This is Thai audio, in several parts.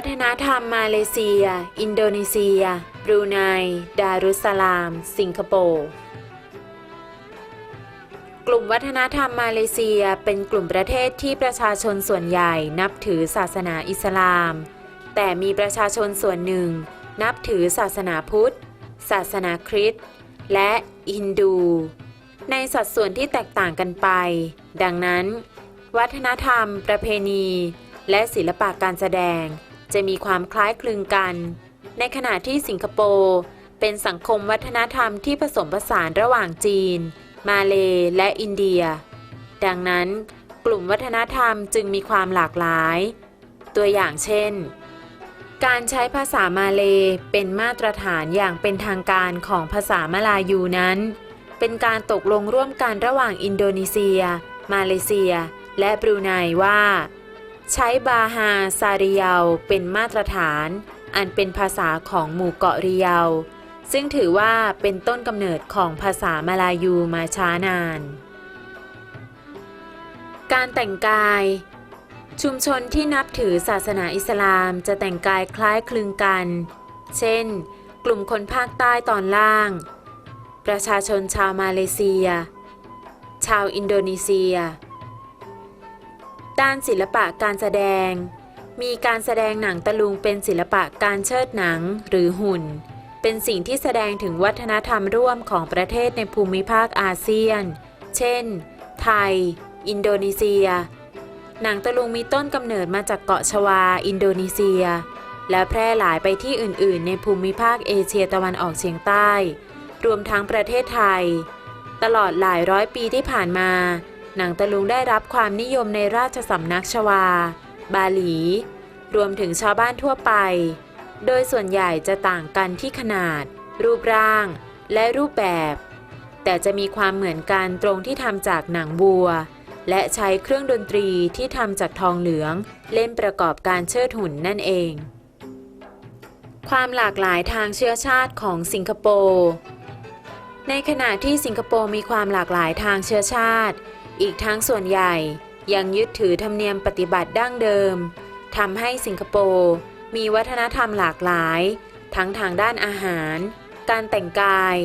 วัฒนธรรมมาเลเซีย อินโดนีเซีย บรูไน ดารุสสลาม สิงคโปร์ กลุ่มวัฒนธรรมมาเลเซียเป็นกลุ่มประเทศที่ประชาชนส่วนใหญ่นับถือศาสนาอิสลาม แต่มีประชาชนส่วนหนึ่ง นับถือศาสนาพุทธ ศาสนาคริสต์ และฮินดู ในสัดส่วนที่แตกต่างกันไป ดังนั้น วัฒนธรรม ประเพณีและศิลปะการแสดง จะมีความคล้ายคลึงกัน ในขณะที่สิงคโปร์เป็นสังคมวัฒนธรรมที่ผสมผสานระหว่างจีน มาเลและอินเดีย ดังนั้น กลุ่มวัฒนธรรมจึงมีความหลากหลาย ตัวอย่างเช่น การใช้ภาษามาเลเป็นมาตรฐานอย่างเป็นทางการของภาษามาลายูนั้น เป็นการตกลงร่วมกันระหว่างอินโดนีเซีย มาเลเซีย และบรูไนว่า ใช้บาฮาซาริยาเป็นมาตรฐาน อันเป็นภาษาของหมู่เกาะริยาซึ่งถือว่าเป็นต้นกำเนิดของภาษามาลายูมาช้านาน การแต่งกาย ชุมชนที่นับถือศาสนาอิสลามจะแต่งกายคล้ายคลึงกัน เช่น กลุ่มคนภาคใต้ตอนล่าง ประชาชนชาวมาเลเซีย ชาวอินโดนีเซีย ด้านศิลปะการแสดง มีการแสดงหนังตะลุงเป็นศิลปะการเชิดหนังหรือหุ่น เป็นสิ่งที่แสดงถึงวัฒนธรรมร่วมของประเทศในภูมิภาคอาเซียน เช่น ไทย อินโดนีเซีย หนังตะลุงมีต้นกำเนิดมาจากเกาะชวา อินโดนีเซีย และแพร่หลายไปที่อื่น ๆ ในภูมิภาคเอเชียตะวันออกเฉียงใต้ รวมทั้งประเทศไทย ตลอดหลายร้อยปีที่ผ่านมา หนังตะลุงได้รับความนิยมในราชสำนักชวา บาหลี รวมถึงชาวบ้านทั่วไป โดยส่วนใหญ่จะต่างกันที่ขนาด รูปร่าง และรูปแบบ แต่จะมีความเหมือนกันตรงที่ทำจากหนังบัว และใช้เครื่องดนตรีที่ทำจากทองเหลือง เล่นประกอบการเชิดหุ่นนั่นเอง ความหลากหลายทางเชื้อชาติของสิงคโปร์ในขณะที่สิงคโปร์มีความหลากหลายทางเชื้อชาติ อีกทั้งส่วนใหญ่ยังยึดถือธรรมเนียมปฏิบัติดั้งเดิมทำให้สิงคโปร์มีวัฒนธรรมหลากหลาย ทั้งทางด้านอาหาร การแต่งกาย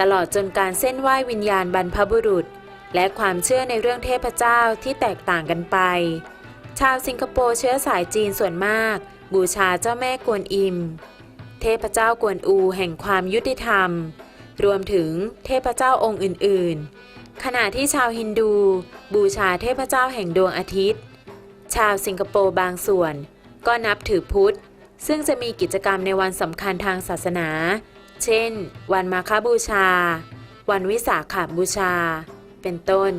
ตลอดจนการเส้นไหว้วิญญาณบรรพบุรุษ และความเชื่อในเรื่องเทพเจ้าที่แตกต่างกันไป ชาวสิงคโปร์เชื้อสายจีนส่วนมาก บูชาเจ้าแม่กวนอิม เทพเจ้ากวนอูแห่งความยุติธรรม รวมถึงเทพเจ้าองค์อื่นๆ ขณะที่ชาวฮินดู บูชาเทพเจ้าแห่งดวงอาทิตย์ ชาวสิงคโปร์บางส่วน ก็นับถือพุทธ ซึ่งจะมีกิจกรรมในวันสำคัญทางศาสนา เช่น วันมาคบูชา วันวิสาขบูชา เป็นต้น